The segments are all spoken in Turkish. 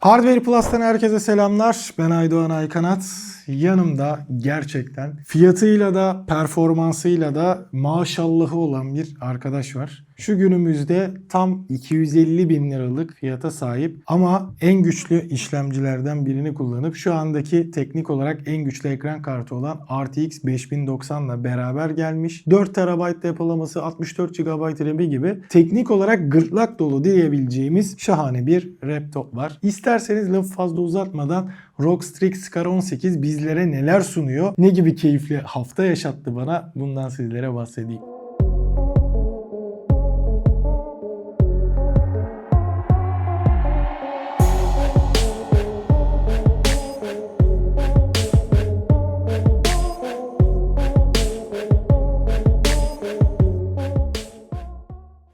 Hardware Plus'tan herkese selamlar. Ben Aydoğan Aykanat. Yanımda gerçekten fiyatıyla da performansıyla da maşallahı olan bir arkadaş var. Şu günümüzde tam 250 bin liralık fiyata sahip ama en güçlü işlemcilerden birini kullanıp şu andaki teknik olarak en güçlü ekran kartı olan RTX 5090 ile beraber gelmiş. 4 TB depolaması, 64 GB RAM'i gibi teknik olarak gırtlak dolu diyebileceğimiz şahane bir laptop var. İsterseniz lafı fazla uzatmadan ROG Strix Scar 18 bizlere neler sunuyor, ne gibi keyifli hafta yaşattı bana bundan sizlere bahsedeyim.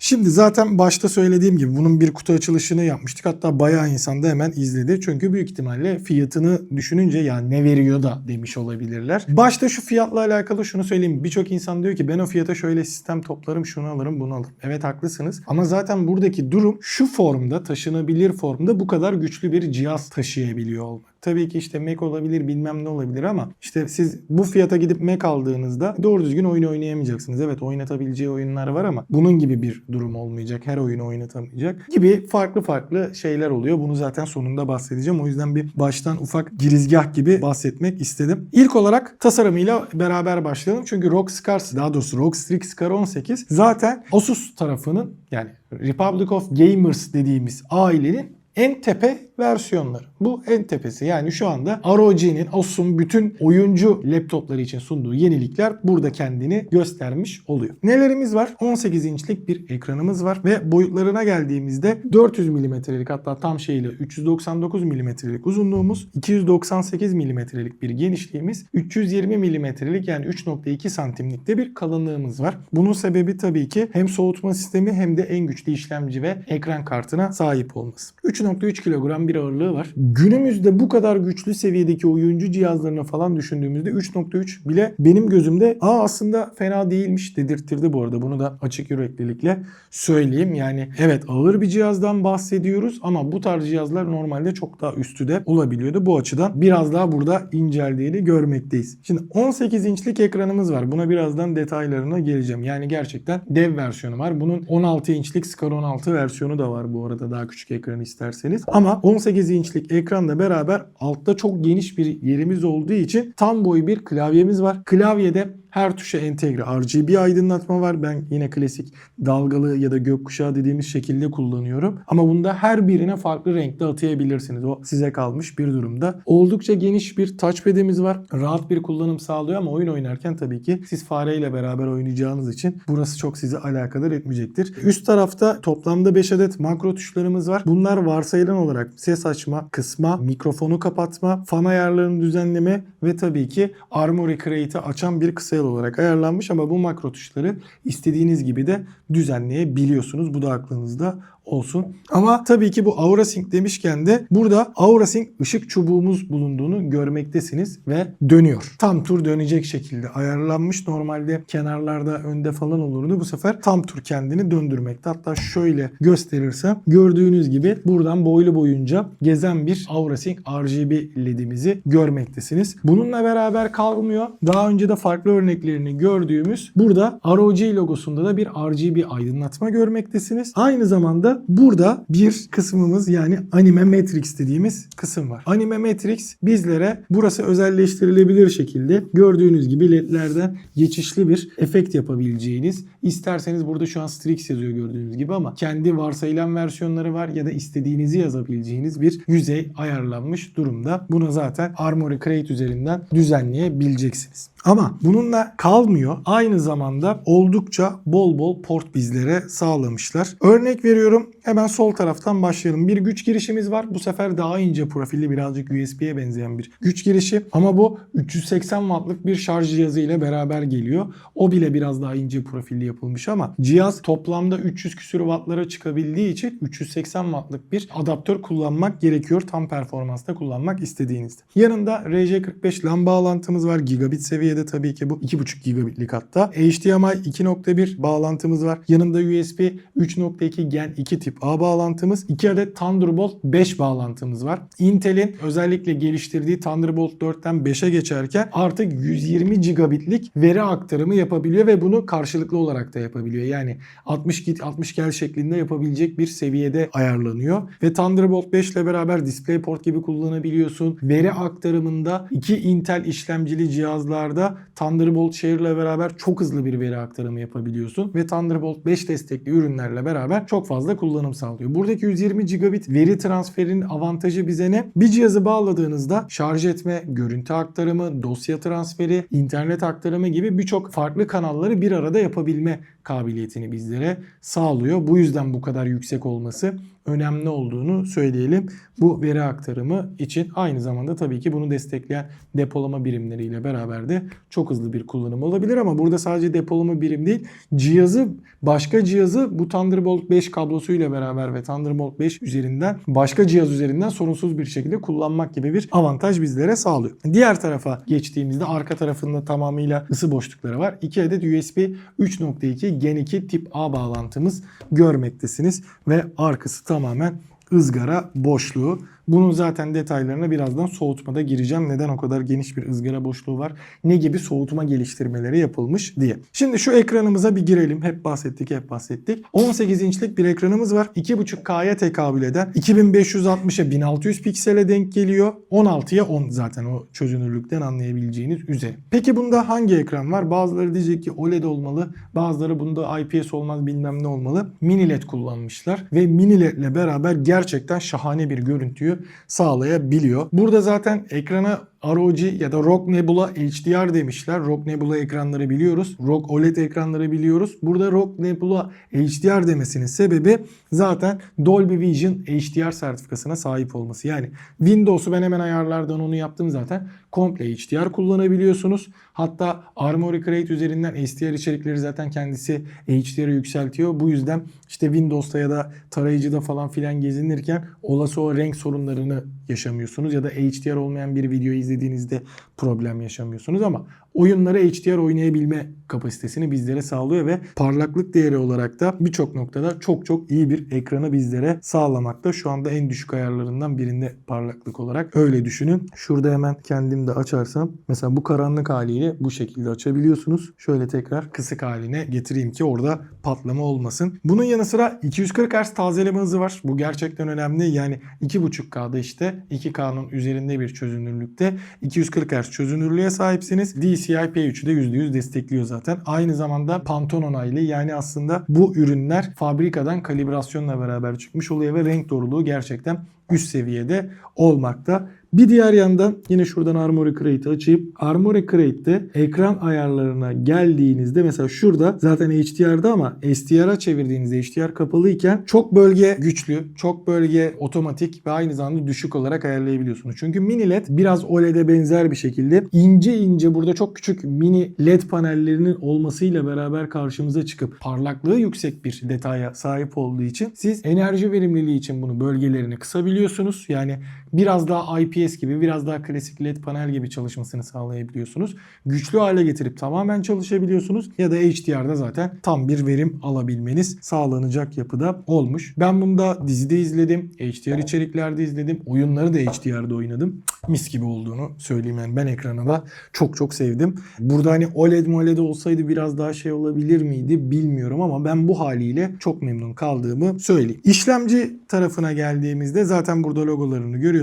Şimdi zaten başta söylediğim gibi bunun bir kutu açılışını yapmıştık. Hatta bayağı insan da hemen izledi. Çünkü büyük ihtimalle fiyatını düşününce ya ne veriyor da demiş olabilirler. Başta şu fiyatla alakalı şunu söyleyeyim. Birçok insan diyor ki ben o fiyata şöyle sistem toplarım şunu alırım bunu alırım. Evet haklısınız. Ama zaten buradaki durum şu formda taşınabilir formda bu kadar güçlü bir cihaz taşıyabiliyor olmak. Tabii ki işte Mac olabilir bilmem ne olabilir ama işte siz bu fiyata gidip Mac aldığınızda doğru düzgün oyun oynayamayacaksınız. Evet oynatabileceği oyunlar var ama bunun gibi bir durum olmayacak. Her oyunu oynatamayacak gibi farklı farklı şeyler oluyor. Bunu zaten sonunda bahsedeceğim. O yüzden bir baştan ufak girizgah gibi bahsetmek istedim. İlk olarak tasarımıyla beraber başlayalım. Çünkü ROG Scars daha doğrusu ROG Strix Scar 18 zaten Asus tarafının yani Republic of Gamers dediğimiz ailenin en tepe versiyonları. Bu en tepesi. Yani şu anda ROG'nin, Asus'un bütün oyuncu laptopları için sunduğu yenilikler burada kendini göstermiş oluyor. Nelerimiz var? 18 inçlik bir ekranımız var ve boyutlarına geldiğimizde 400 milimetrelik hatta tam şeyle 399 milimetrelik uzunluğumuz, 298 milimetrelik bir genişliğimiz, 320 milimetrelik yani 3.2 santimlikte bir kalınlığımız var. Bunun sebebi tabii ki hem soğutma sistemi hem de en güçlü işlemci ve ekran kartına sahip olması. 3.3 kilogram bir ağırlığı var. Günümüzde bu kadar güçlü seviyedeki oyuncu cihazlarını falan düşündüğümüzde 3.3 bile benim gözümde aa aslında fena değilmiş dedirtirdi bu arada. Bunu da açık yüreklilikle söyleyeyim. Yani evet ağır bir cihazdan bahsediyoruz ama bu tarz cihazlar normalde çok daha üstü de olabiliyordu. Bu açıdan biraz daha burada inceldiğini görmekteyiz. Şimdi 18 inçlik ekranımız var. Buna birazdan detaylarına geleceğim. Yani gerçekten dev versiyonu var. Bunun 16 inçlik Scar 16 versiyonu da var bu arada daha küçük ekranı isterseniz. Ama 18 inçlik ekranla beraber altta çok geniş bir yerimiz olduğu için tam boy bir klavyemiz var. Klavyede her tuşa entegre RGB aydınlatma var. Ben yine klasik dalgalı ya da gökkuşağı dediğimiz şekilde kullanıyorum. Ama bunda her birine farklı renkte atayabilirsiniz. O size kalmış bir durumda. Oldukça geniş bir touchpad'imiz var. Rahat bir kullanım sağlıyor ama oyun oynarken tabii ki siz fareyle beraber oynayacağınız için burası çok sizi alakadar etmeyecektir. Üst tarafta toplamda 5 adet makro tuşlarımız var. Bunlar varsayılan olarak ses açma, kısma, mikrofonu kapatma, fan ayarlarını düzenleme ve tabii ki Armoury Create'i açan bir kısa olarak ayarlanmış ama bu makro tuşları istediğiniz gibi de düzenleyebiliyorsunuz. Bu da aklınızda olsun. Ama tabii ki bu AuraSync demişken de burada AuraSync ışık çubuğumuz bulunduğunu görmektesiniz ve dönüyor. Tam tur dönecek şekilde ayarlanmış. Normalde kenarlarda önde falan olurdu. Bu sefer tam tur kendini döndürmekte. Hatta şöyle gösterirsem gördüğünüz gibi buradan boylu boyunca gezen bir AuraSync RGB ledimizi görmektesiniz. Bununla beraber kalmıyor. Daha önce de farklı örneklerini gördüğümüz burada ROG logosunda da bir RGB aydınlatma görmektesiniz. Aynı zamanda burada bir kısmımız yani Anime Matrix dediğimiz kısım var. Anime Matrix bizlere burası özelleştirilebilir şekilde gördüğünüz gibi ledlerden geçişli bir efekt yapabileceğiniz. İsterseniz burada şu an Strix yazıyor gördüğünüz gibi ama kendi varsayılan versiyonları var ya da istediğinizi yazabileceğiniz bir yüzey ayarlanmış durumda. Bunu zaten Armoury Create üzerinden düzenleyebileceksiniz. Ama bununla kalmıyor. Aynı zamanda oldukça bol bol port bizlere sağlamışlar. Örnek veriyorum. Hemen sol taraftan başlayalım. Bir güç girişimiz var. Bu sefer daha ince profilli birazcık USB'ye benzeyen bir güç girişi. Ama bu 380 wattlık bir şarj cihazı ile beraber geliyor. O bile biraz daha ince profilli yapılmış ama cihaz toplamda 300 küsür wattlara çıkabildiği için 380 wattlık bir adaptör kullanmak gerekiyor. Tam performansta kullanmak istediğinizde. Yanında RJ45 LAN bağlantımız var. Gigabit seviyede tabii ki bu. 2.5 gigabitlik hatta. HDMI 2.1 bağlantımız var. Yanında USB 3.2 Gen 2 2 tip A bağlantımız, 2 adet Thunderbolt 5 bağlantımız var. Intel'in özellikle geliştirdiği Thunderbolt 4'ten 5'e geçerken artık 120 gigabitlik veri aktarımı yapabiliyor ve bunu karşılıklı olarak da yapabiliyor. Yani 60 git 60 gel şeklinde yapabilecek bir seviyede ayarlanıyor. Ve Thunderbolt 5 ile beraber DisplayPort gibi kullanabiliyorsun. Veri aktarımında iki Intel işlemcili cihazlarda Thunderbolt Share ile beraber çok hızlı bir veri aktarımı yapabiliyorsun. Ve Thunderbolt 5 destekli ürünlerle beraber çok fazla kullanım sağlıyor. Buradaki 120 gigabit veri transferinin avantajı bize ne? Bir cihazı bağladığınızda şarj etme, görüntü aktarımı, dosya transferi, internet aktarımı gibi birçok farklı kanalları bir arada yapabilme kabiliyetini bizlere sağlıyor. Bu yüzden bu kadar yüksek olması önemli olduğunu söyleyelim. Bu veri aktarımı için aynı zamanda tabii ki bunu destekleyen depolama birimleriyle beraber de çok hızlı bir kullanım olabilir ama burada sadece depolama birim değil cihazı başka cihazı bu Thunderbolt 5 kablosuyla beraber ve Thunderbolt 5 üzerinden başka cihaz üzerinden sorunsuz bir şekilde kullanmak gibi bir avantaj bizlere sağlıyor. Diğer tarafa geçtiğimizde arka tarafında tamamıyla ısı boşlukları var. 2 adet USB 3.2 Gen 2 tip A bağlantımız görmektesiniz ve arkası tamamen ızgara boşluğu. Bunun zaten detaylarına birazdan soğutmada gireceğim. Neden o kadar geniş bir ızgara boşluğu var? Ne gibi soğutma geliştirmeleri yapılmış diye. Şimdi şu ekranımıza bir girelim. Hep bahsettik, hep bahsettik. 18 inçlik bir ekranımız var. 2.5K'ya tekabül eden 2560'a 1600 piksele denk geliyor. 16'ya 10 zaten o çözünürlükten anlayabileceğiniz üzere. Peki bunda hangi ekran var? Bazıları diyecek ki OLED olmalı. Bazıları bunda IPS olmaz bilmem ne olmalı. Mini LED kullanmışlar ve mini LED ile beraber gerçekten şahane bir görüntüyü sağlayabiliyor. Burada zaten ekrana ROG ya da ROG Nebula HDR demişler. ROG Nebula ekranları biliyoruz. ROG OLED ekranları biliyoruz. Burada ROG Nebula HDR demesinin sebebi zaten Dolby Vision HDR sertifikasına sahip olması. Yani Windows'u ben hemen ayarlardan onu yaptım zaten. Komple HDR kullanabiliyorsunuz. Hatta Armoury Crate üzerinden SDR içerikleri zaten kendisi HDR'ı yükseltiyor. Bu yüzden işte Windows'ta ya da tarayıcıda falan filan gezinirken olası o renk sorunlarını yaşamıyorsunuz. Ya da HDR olmayan bir video izlediğinizde problem yaşamıyorsunuz ama oyunları HDR oynayabilme kapasitesini bizlere sağlıyor ve parlaklık değeri olarak da birçok noktada çok çok iyi bir ekranı bizlere sağlamakta. Şu anda en düşük ayarlarından birinde parlaklık olarak öyle düşünün. Şurada hemen kendim de açarsam mesela bu karanlık haliyle bu şekilde açabiliyorsunuz. Şöyle tekrar kısık haline getireyim ki orada patlama olmasın. Bunun yanı sıra 240 Hz tazeleme hızı var. Bu gerçekten önemli. Yani 2.5K'da işte 2K'nın üzerinde bir çözünürlükte 240 Hz çözünürlüğe sahipsiniz. DCI P3'ü de %100 destekliyor zaten. Aynı zamanda Pantone onaylı yani aslında bu ürünler fabrikadan kalibrasyonla beraber çıkmış oluyor ve renk doğruluğu gerçekten üst seviyede olmakta. Bir diğer yandan yine şuradan Armoury Crate'i açayım. Armoury Crate'de ekran ayarlarına geldiğinizde mesela şurada zaten HDR'da ama SDR'a çevirdiğinizde HDR kapalıyken çok bölge güçlü, çok bölge otomatik ve aynı zamanda düşük olarak ayarlayabiliyorsunuz. Çünkü mini LED biraz OLED'e benzer bir şekilde ince ince burada çok küçük mini LED panellerinin olmasıyla beraber karşımıza çıkıp parlaklığı yüksek bir detaya sahip olduğu için siz enerji verimliliği için bunu bölgelerini kısabiliyorsunuz. Yani biraz daha IPS gibi biraz daha klasik LED panel gibi çalışmasını sağlayabiliyorsunuz. Güçlü hale getirip tamamen çalışabiliyorsunuz ya da HDR'da zaten tam bir verim alabilmeniz sağlanacak yapıda olmuş. Ben bunu da dizide izledim. HDR içeriklerde izledim. Oyunları da HDR'da oynadım. Mis gibi olduğunu söyleyeyim yani ben ekrana da çok çok sevdim. Burada hani OLED MOLED olsaydı biraz daha şey olabilir miydi bilmiyorum ama ben bu haliyle çok memnun kaldığımı söyleyeyim. İşlemci tarafına geldiğimizde zaten burada logolarını görüyorsunuz.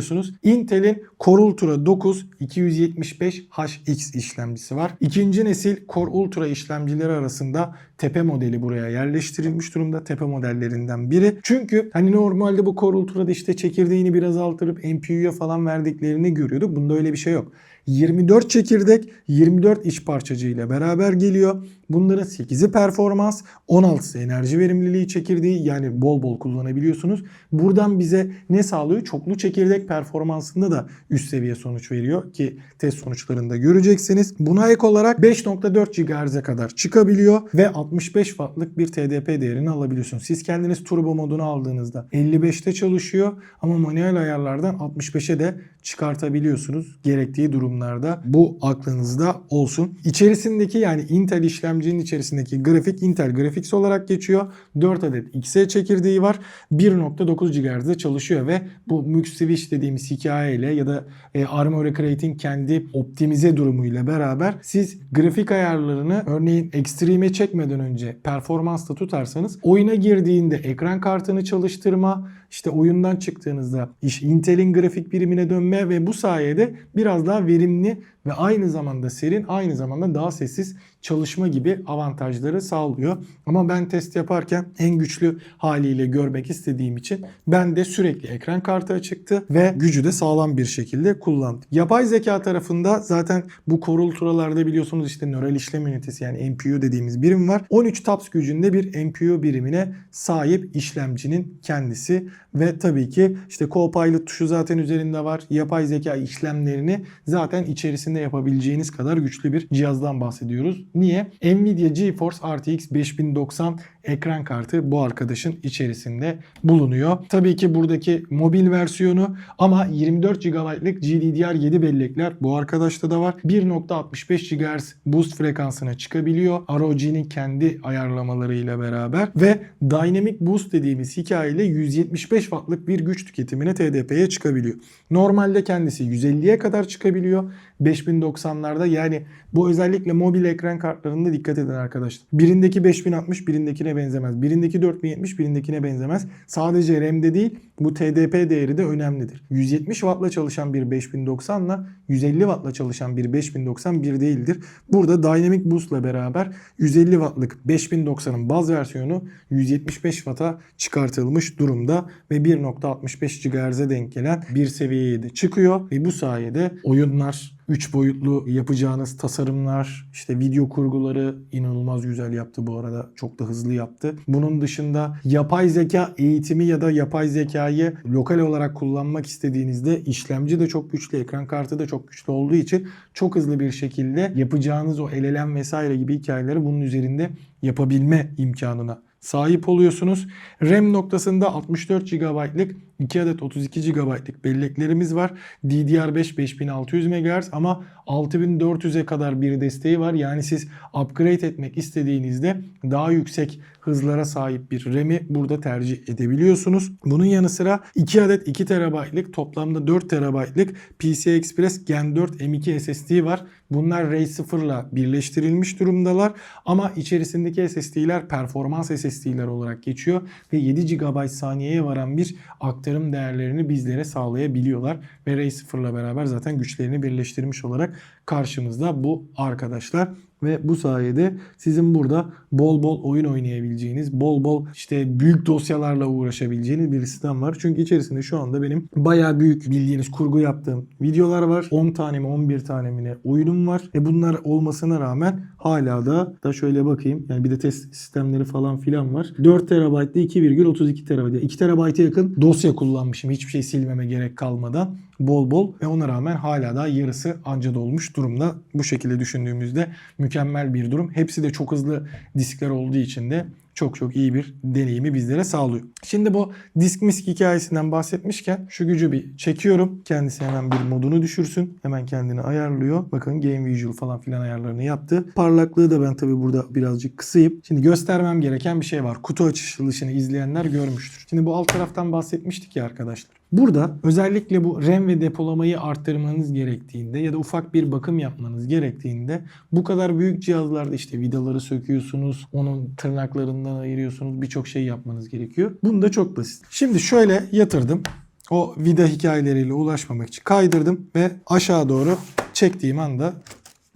Intel'in Core Ultra 9 275HX işlemcisi var. İkinci nesil Core Ultra işlemcileri arasında tepe modeli buraya yerleştirilmiş durumda. Tepe modellerinden biri. Çünkü hani normalde bu Core Ultra'da işte çekirdeğini biraz artırıp NPU'ya falan verdiklerini görüyorduk. Bunda öyle bir şey yok. 24 çekirdek, 24 iç parçacı ile beraber geliyor. Bunların 8'i performans, 16'sı enerji verimliliği çekirdeği yani bol bol kullanabiliyorsunuz. Buradan bize ne sağlıyor? Çoklu çekirdek performansında da üst seviye sonuç veriyor ki test sonuçlarında göreceksiniz. Buna ek olarak 5.4 GHz'e kadar çıkabiliyor ve 65 wattlık bir TDP değerini alabiliyorsunuz. Siz kendiniz turbo modunu aldığınızda 55'te çalışıyor ama manuel ayarlardan 65'e de çıkartabiliyorsunuz gerektiği durumlarda bu aklınızda olsun. İçerisindeki yani Intel işlemcinin içerisindeki grafik Intel Graphics olarak geçiyor. 4 adet X çekirdeği var. 1.9 GHz'de çalışıyor ve bu Mux Switch dediğimiz hikayeyle ya da e, Armoury Crate'in kendi optimize durumuyla beraber siz grafik ayarlarını örneğin Extreme'e çekmeden önce performansta tutarsanız oyuna girdiğinde ekran kartını çalıştırma, işte oyundan çıktığınızda iş Intel'in grafik birimine dönme ve bu sayede biraz daha verimli ve aynı zamanda serin, aynı zamanda daha sessiz çalışma gibi avantajları sağlıyor. Ama ben test yaparken en güçlü haliyle görmek istediğim için ben de sürekli ekran kartı açıktı ve gücü de sağlam bir şekilde kullandım. Yapay zeka tarafında zaten bu korulturalarda biliyorsunuz işte nöral işlem ünitesi yani NPU dediğimiz birim var. 13 TOPS gücünde bir NPU birimine sahip işlemcinin kendisi ve tabii ki işte Copilot tuşu zaten üzerinde var. Yapay zeka işlemlerini zaten içerisinde yapabileceğiniz kadar güçlü bir cihazdan bahsediyoruz. Niye? Nvidia GeForce RTX 5090 ekran kartı bu arkadaşın içerisinde bulunuyor. Tabii ki buradaki mobil versiyonu ama 24 GB'lık GDDR7 bellekler bu arkadaşta da var. 1.65 GHz boost frekansına çıkabiliyor. ROG'nin kendi ayarlamalarıyla beraber ve Dynamic Boost dediğimiz hikayeyle 175 wattlık bir güç tüketimine TDP'ye çıkabiliyor. Normalde kendisi 150'ye kadar çıkabiliyor. 5090'larda yani bu özellikle mobil ekran kartlarında dikkat edin arkadaşlar. Birindeki 5060 birindekine benzemez. Birindeki 4070 birindekine benzemez. Sadece RAM'de değil bu TDP değeri de önemlidir. 170 wattla çalışan bir 5090 ile 150 wattla çalışan bir 5090 bir değildir. Burada Dynamic Boost'la beraber 150 wattlık 5090'ın baz versiyonu 175 watt'a çıkartılmış durumda ve 1.65 GHz'e denk gelen bir seviyeye de çıkıyor ve bu sayede oyunlar 3 boyutlu yapacağınız tasarımlar, işte video kurguları inanılmaz güzel yaptı bu arada. Çok da hızlı yaptı. Bunun dışında yapay zeka eğitimi ya da yapay zekayı lokal olarak kullanmak istediğinizde işlemci de çok güçlü, ekran kartı da çok güçlü olduğu için çok hızlı bir şekilde yapacağınız o LLM vesaire gibi hikayeleri bunun üzerinde yapabilme imkanına sahip oluyorsunuz. RAM noktasında 64 GB'lık 2 adet 32 GB'lık belleklerimiz var. DDR5 5600 MHz ama 6400'e kadar bir desteği var. Yani siz upgrade etmek istediğinizde daha yüksek hızlara sahip bir RAM'i burada tercih edebiliyorsunuz. Bunun yanı sıra 2 adet 2 TB'lık toplamda 4 TB'lık PCI Express Gen 4 M2 SSD var. Bunlar RAID 0 ile birleştirilmiş durumdalar ama içerisindeki SSD'ler performans SSD'ler olarak geçiyor ve 7 GB saniyeye varan bir aktarım değerlerini bizlere sağlayabiliyorlar. Ve RAID 0 ile beraber zaten güçlerini birleştirmiş olarak karşımızda bu arkadaşlar ve bu sayede sizin burada bol bol oyun oynayabileceğiniz, bol bol işte büyük dosyalarla uğraşabileceğiniz bir sistem var. Çünkü içerisinde şu anda benim bayağı büyük bildiğiniz kurgu yaptığım videolar var. 10 tane mi 11 tane mi ne oyunum var. Ve bunlar olmasına rağmen hala da da şöyle bakayım. Yani bir de test sistemleri falan filan var. 4 TB'de 2,32 TB. 2 TB'ye yakın dosya kullanmışım. Hiçbir şey silmeme gerek kalmadan bol bol ve ona rağmen hala da yarısı anca dolmuş durumda. Bu şekilde düşündüğümüzde mükemmel bir durum. Hepsi de çok hızlı diskler olduğu için de çok çok iyi bir deneyimi bizlere sağlıyor. Şimdi bu disk misk hikayesinden bahsetmişken şu gücü bir çekiyorum. Kendisi hemen bir modunu düşürsün. Hemen kendini ayarlıyor. Bakın Game Visual falan filan ayarlarını yaptı. Parlaklığı da ben tabii burada birazcık kısayım. Şimdi göstermem gereken bir şey var. Kutu açılışını izleyenler görmüştür. Şimdi bu alt taraftan bahsetmiştik ya arkadaşlar. Burada özellikle bu RAM ve depolamayı arttırmanız gerektiğinde ya da ufak bir bakım yapmanız gerektiğinde bu kadar büyük cihazlarda işte vidaları söküyorsunuz, onun tırnaklarından ayırıyorsunuz, birçok şey yapmanız gerekiyor. Bunda çok basit. Şimdi şöyle yatırdım. O vida hikayeleriyle ulaşmamak için kaydırdım ve aşağı doğru çektiğim anda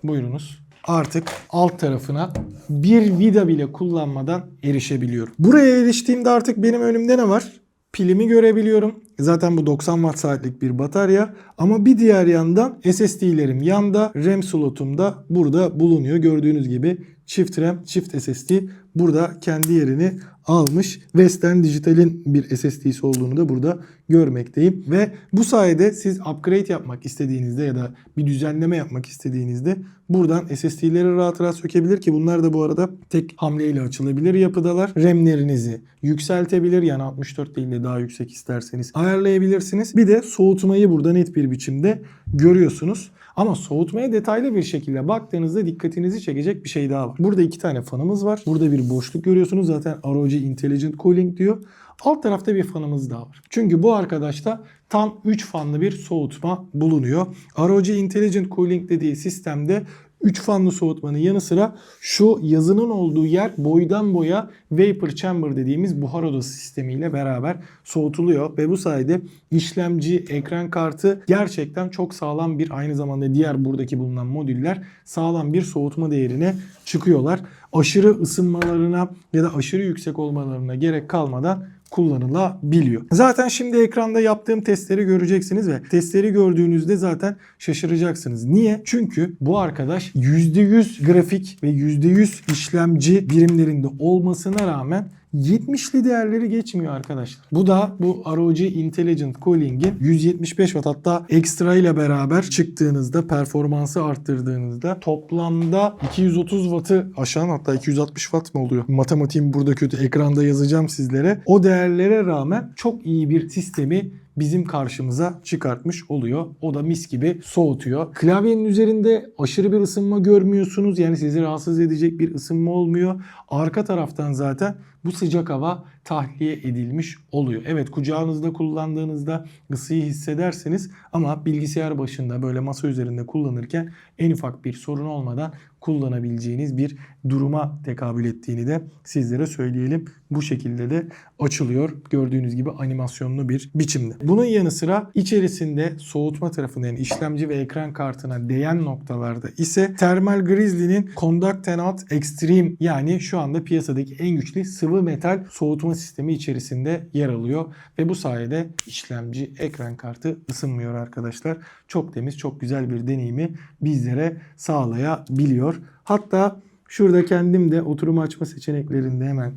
buyurunuz artık alt tarafına bir vida bile kullanmadan erişebiliyorum. Buraya eriştiğimde artık benim önümde ne var? Pilimi görebiliyorum. Zaten bu 90 watt saatlik bir batarya. Ama bir diğer yandan SSD'lerim yanda. RAM slotum da burada bulunuyor. Gördüğünüz gibi çift RAM, çift SSD burada kendi yerini almış. Western Digital'in bir SSD'si olduğunu da burada görmekteyim. Ve bu sayede siz upgrade yapmak istediğinizde ya da bir düzenleme yapmak istediğinizde buradan SSD'leri rahat rahat sökebilir ki bunlar da bu arada tek hamleyle açılabilir yapıdalar. RAM'lerinizi yükseltebilir yani 64 değil de daha yüksek isterseniz ayarlayabilirsiniz. Bir de soğutmayı burada net bir biçimde görüyorsunuz. Ama soğutmaya detaylı bir şekilde baktığınızda dikkatinizi çekecek bir şey daha var. Burada iki tane fanımız var. Burada bir boşluk görüyorsunuz. Zaten ROG Intelligent Cooling diyor. Alt tarafta bir fanımız daha var. Çünkü bu arkadaşta tam 3 fanlı bir soğutma bulunuyor. ROG Intelligent Cooling dediği sistemde 3 fanlı soğutmanın yanı sıra şu yazının olduğu yer boydan boya vapor chamber dediğimiz buhar odası sistemiyle beraber soğutuluyor ve bu sayede işlemci, ekran kartı gerçekten çok sağlam bir aynı zamanda diğer buradaki bulunan modüller sağlam bir soğutma değerine çıkıyorlar. Aşırı ısınmalarına ya da aşırı yüksek olmalarına gerek kalmadan kullanılabiliyor. Zaten şimdi ekranda yaptığım testleri göreceksiniz ve testleri gördüğünüzde zaten şaşıracaksınız. Niye? Çünkü bu arkadaş %100 grafik ve %100 işlemci birimlerinde olmasına rağmen 70'li değerleri geçmiyor arkadaşlar. Bu da bu ROG Intelligent Cooling'in 175 Watt hatta ekstra ile beraber çıktığınızda performansı arttırdığınızda toplamda 230 Watt'ı aşan hatta 260 Watt mı oluyor? Matematiğim burada kötü. Ekranda yazacağım sizlere. O değerlere rağmen çok iyi bir sistemi bizim karşımıza çıkartmış oluyor. O da mis gibi soğutuyor. Klavyenin üzerinde aşırı bir ısınma görmüyorsunuz. Yani sizi rahatsız edecek bir ısınma olmuyor. Arka taraftan zaten bu sıcak hava tahliye edilmiş oluyor. Evet kucağınızda kullandığınızda ısıyı hissedersiniz ama bilgisayar başında böyle masa üzerinde kullanırken en ufak bir sorun olmadan kullanabileceğiniz bir duruma tekabül ettiğini de sizlere söyleyelim. Bu şekilde de açılıyor. Gördüğünüz gibi animasyonlu bir biçimde. Bunun yanı sıra içerisinde soğutma tarafında yani işlemci ve ekran kartına değen noktalarda ise Thermal Grizzly'nin Conduct and Out Extreme yani şu anda piyasadaki en güçlü sıvı metal soğutma sistemi içerisinde yer alıyor. Ve bu sayede işlemci, ekran kartı ısınmıyor arkadaşlar. Çok temiz, çok güzel bir deneyimi bizlere sağlayabiliyor. Hatta şurada kendim de oturum açma seçeneklerinde hemen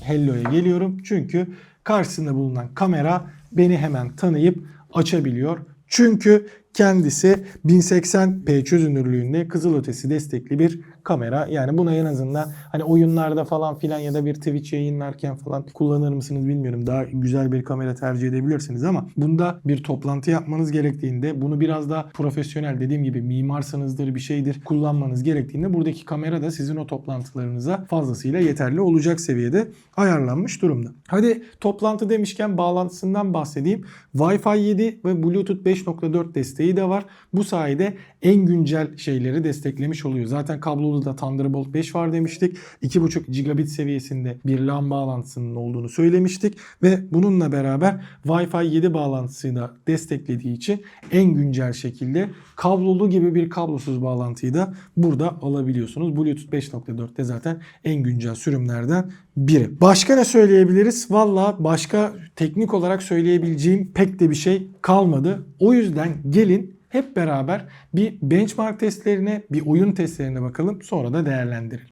Hello'ya geliyorum. Çünkü karşısında bulunan kamera beni hemen tanıyıp açabiliyor. Çünkü kendisi 1080p çözünürlüğünde kızılötesi destekli bir kamera. Yani buna en azından hani oyunlarda falan filan ya da bir Twitch yayınlarken falan kullanır mısınız bilmiyorum. Daha güzel bir kamera tercih edebilirsiniz ama bunda bir toplantı yapmanız gerektiğinde bunu biraz daha profesyonel dediğim gibi mimarsanızdır bir şeydir kullanmanız gerektiğinde buradaki kamera da sizin o toplantılarınıza fazlasıyla yeterli olacak seviyede ayarlanmış durumda. Hadi toplantı demişken bağlantısından bahsedeyim. Wi-Fi 7 ve Bluetooth 5.4 desteği de var. Bu sayede en güncel şeyleri desteklemiş oluyor. Zaten kablolu da Thunderbolt 5 var demiştik. 2.5 gigabit seviyesinde bir LAN bağlantısının olduğunu söylemiştik. Ve bununla beraber Wi-Fi 7 bağlantısını da desteklediği için en güncel şekilde kablolu gibi bir kablosuz bağlantıyı da burada alabiliyorsunuz. Bluetooth 5.4'te zaten en güncel sürümlerden biri. Başka ne söyleyebiliriz? Valla başka teknik olarak söyleyebileceğim pek de bir şey kalmadı. O yüzden gelin hep beraber bir benchmark testlerine, bir oyun testlerine bakalım. Sonra da değerlendirelim.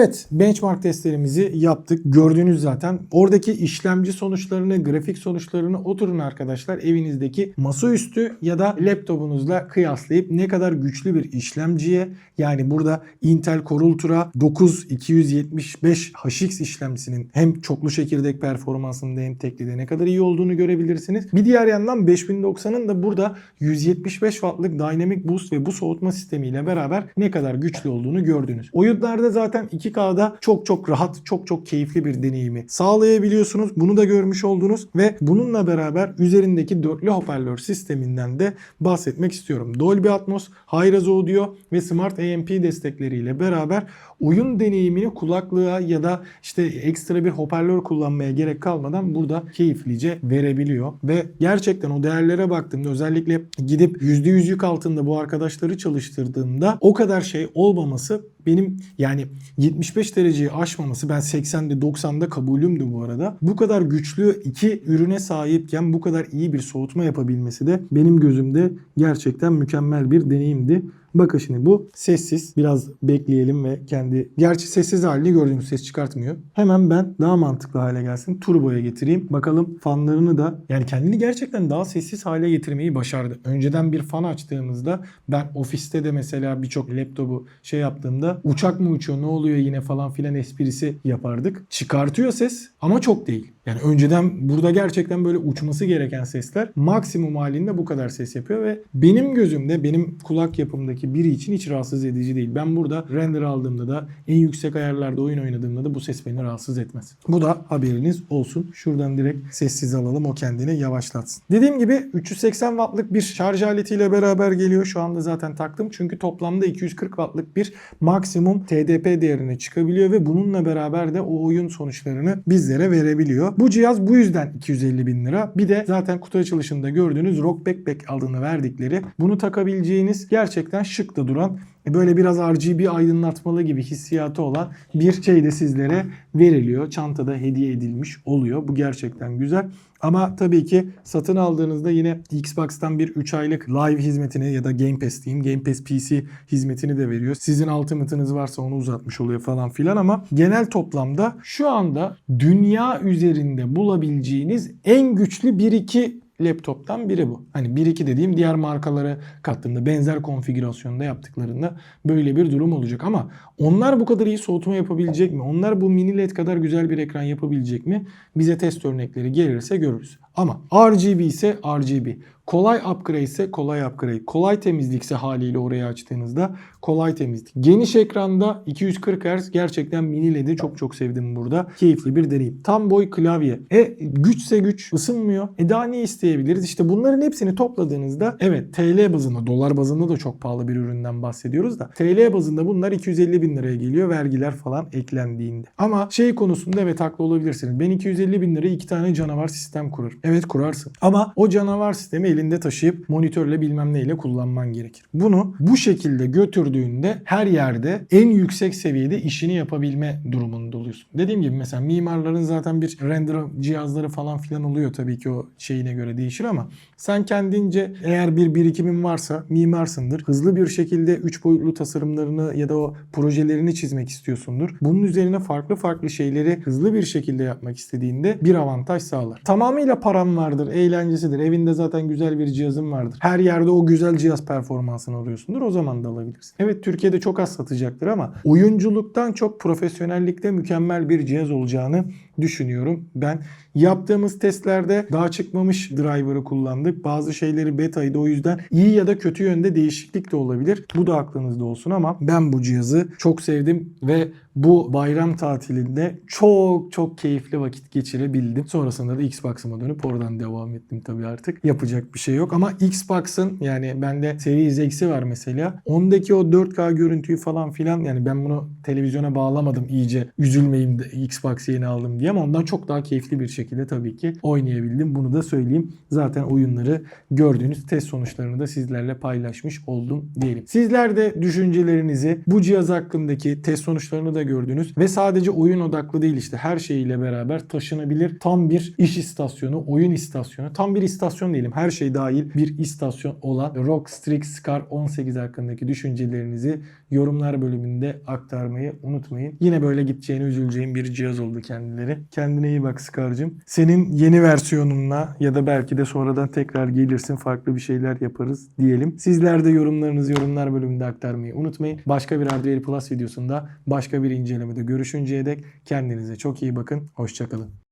Evet benchmark testlerimizi yaptık. Gördüğünüz zaten. Oradaki işlemci sonuçlarını, grafik sonuçlarını oturun arkadaşlar evinizdeki masaüstü ya da laptopunuzla kıyaslayıp ne kadar güçlü bir işlemciye yani burada Intel Core Ultra 9275 HX işlemcisinin hem çoklu çekirdek performansında hem teklide ne kadar iyi olduğunu görebilirsiniz. Bir diğer yandan 5090'ın da burada 175 wattlık Dynamic Boost ve bu soğutma sistemiyle beraber ne kadar güçlü olduğunu gördünüz. Oyunlarda zaten 2K'da çok çok rahat, çok çok keyifli bir deneyimi sağlayabiliyorsunuz. Bunu da görmüş oldunuz ve bununla beraber üzerindeki dörtlü hoparlör sisteminden de bahsetmek istiyorum. Dolby Atmos, Hi-Res Audio ve Smart AMP destekleriyle beraber oyun deneyimini kulaklığa ya da işte ekstra bir hoparlör kullanmaya gerek kalmadan burada keyiflice verebiliyor. Ve gerçekten o değerlere baktığımda özellikle gidip %100 yük altında bu arkadaşları çalıştırdığımda o kadar şey olmaması benim yani 75 dereceyi aşmaması ben 80'de 90'da kabulümdü bu arada. Bu kadar güçlü iki ürüne sahipken bu kadar iyi bir soğutma yapabilmesi de benim gözümde gerçekten mükemmel bir deneyimdi. Bakın şimdi bu sessiz. Biraz bekleyelim ve kendi... Gerçi sessiz halini gördüğünüz ses çıkartmıyor. Hemen ben daha mantıklı hale gelsin. Turbo'ya getireyim. Bakalım fanlarını da yani kendini gerçekten daha sessiz hale getirmeyi başardı. Önceden bir fan açtığımızda ben ofiste de mesela birçok laptopu şey yaptığımda uçak mı uçuyor ne oluyor yine falan filan esprisi yapardık. Çıkartıyor ses ama çok değil. Yani önceden burada gerçekten böyle uçması gereken sesler maksimum halinde bu kadar ses yapıyor ve benim gözümde benim kulak yapımdaki biri için hiç rahatsız edici değil. Ben burada render aldığımda da en yüksek ayarlarda oyun oynadığımda da bu ses beni rahatsız etmez. Bu da haberiniz olsun. Şuradan direkt sessiz alalım o kendini yavaşlatsın. Dediğim gibi 380 wattlık bir şarj aletiyle beraber geliyor. Şu anda zaten taktım. Çünkü toplamda 240 wattlık bir maksimum TDP değerine çıkabiliyor ve bununla beraber de o oyun sonuçlarını bizlere verebiliyor. Bu cihaz bu yüzden 250 bin lira. Bir de zaten kutu açılışında gördüğünüz Rock Backpack adını verdikleri bunu takabileceğiniz gerçekten şık da duran böyle biraz RGB aydınlatmalı gibi hissiyatı olan bir şey de sizlere veriliyor. Çantada hediye edilmiş oluyor. Bu gerçekten güzel. Ama tabii ki satın aldığınızda yine Xbox'tan bir 3 aylık live hizmetini ya da Game Pass diyeyim. Game Pass PC hizmetini de veriyor. Sizin Ultimate'ınız varsa onu uzatmış oluyor falan filan ama genel toplamda şu anda dünya üzerinde bulabileceğiniz en güçlü 1-2 laptoptan biri bu. Hani 1-2 dediğim diğer markalara kattığında benzer konfigürasyonda yaptıklarında böyle bir durum olacak ama onlar bu kadar iyi soğutma yapabilecek mi? Onlar bu mini LED kadar güzel bir ekran yapabilecek mi? Bize test örnekleri gelirse görürüz. Ama RGB ise RGB. Kolay upgrade ise kolay upgrade. Kolay temizlikse haliyle oraya açtığınızda kolay temizlik. Geniş ekranda 240 Hz gerçekten mini LED'i çok çok sevdim burada. Keyifli bir deneyim. Tam boy klavye. E güçse güç ısınmıyor. E daha ne isteyebiliriz? İşte bunların hepsini topladığınızda evet TL bazında dolar bazında da çok pahalı bir üründen bahsediyoruz da TL bazında bunlar 250 bin liraya geliyor vergiler falan eklendiğinde. Ama şey konusunda evet haklı olabilirsiniz. Ben 250 bin liraya iki tane canavar sistem kurarım. Evet kurarsın. Ama o canavar sistemi elinde taşıyıp monitörle bilmem neyle kullanman gerekir. Bunu bu şekilde götürdüğünde her yerde en yüksek seviyede işini yapabilme durumunda oluyorsun. Dediğim gibi mesela mimarların zaten bir render cihazları falan filan oluyor tabii ki o şeyine göre değişir ama sen kendince eğer bir birikimin varsa mimarsındır. Hızlı bir şekilde 3 boyutlu tasarımlarını ya da o projelerini çizmek istiyorsundur. Bunun üzerine farklı farklı şeyleri hızlı bir şekilde yapmak istediğinde bir avantaj sağlar. Tamamıyla param vardır, eğlencesidir. Evinde zaten güzel bir cihazın vardır. Her yerde o güzel cihaz performansını arıyorsundur. O zaman da alabilirsin. Evet Türkiye'de çok az satacaktır ama oyunculuktan çok profesyonellikte mükemmel bir cihaz olacağını düşünüyorum. Ben yaptığımız testlerde daha çıkmamış driver'ı kullandık. Bazı şeyleri beta'ydı o yüzden iyi ya da kötü yönde değişiklik de olabilir. Bu da aklınızda olsun ama ben bu cihazı çok sevdim ve bu bayram tatilinde çok çok keyifli vakit geçirebildim. Sonrasında da Xbox'ıma dönüp oradan devam ettim tabii artık. Yapacak bir şey yok ama Xbox'ın yani bende Series X'i var mesela. Ondaki o 4K görüntüyü falan filan yani ben bunu televizyona bağlamadım iyice üzülmeyeyim de Xbox yeni aldım diye ama ondan çok daha keyifli bir şekilde tabii ki oynayabildim. Bunu da söyleyeyim. Zaten oyunları gördüğünüz test sonuçlarını da sizlerle paylaşmış oldum diyelim. Sizler de düşüncelerinizi bu cihaz hakkındaki test sonuçlarını da gördünüz ve sadece oyun odaklı değil işte her şeyiyle beraber taşınabilir tam bir iş istasyonu oyun istasyonu. Tam bir istasyon değilim. Her şey dahil bir istasyon olan ROG Strix Scar 18 hakkındaki düşüncelerinizi yorumlar bölümünde aktarmayı unutmayın. Yine böyle gideceğini üzüleceğim bir cihaz oldu kendileri. Kendine iyi bak Scar'cığım. Senin yeni versiyonunla ya da belki de sonradan tekrar gelirsin farklı bir şeyler yaparız diyelim. Sizler de yorumlarınızı yorumlar bölümünde aktarmayı unutmayın. Başka bir Hardware Plus videosunda başka bir incelemede görüşünceye dek kendinize çok iyi bakın. Hoşçakalın.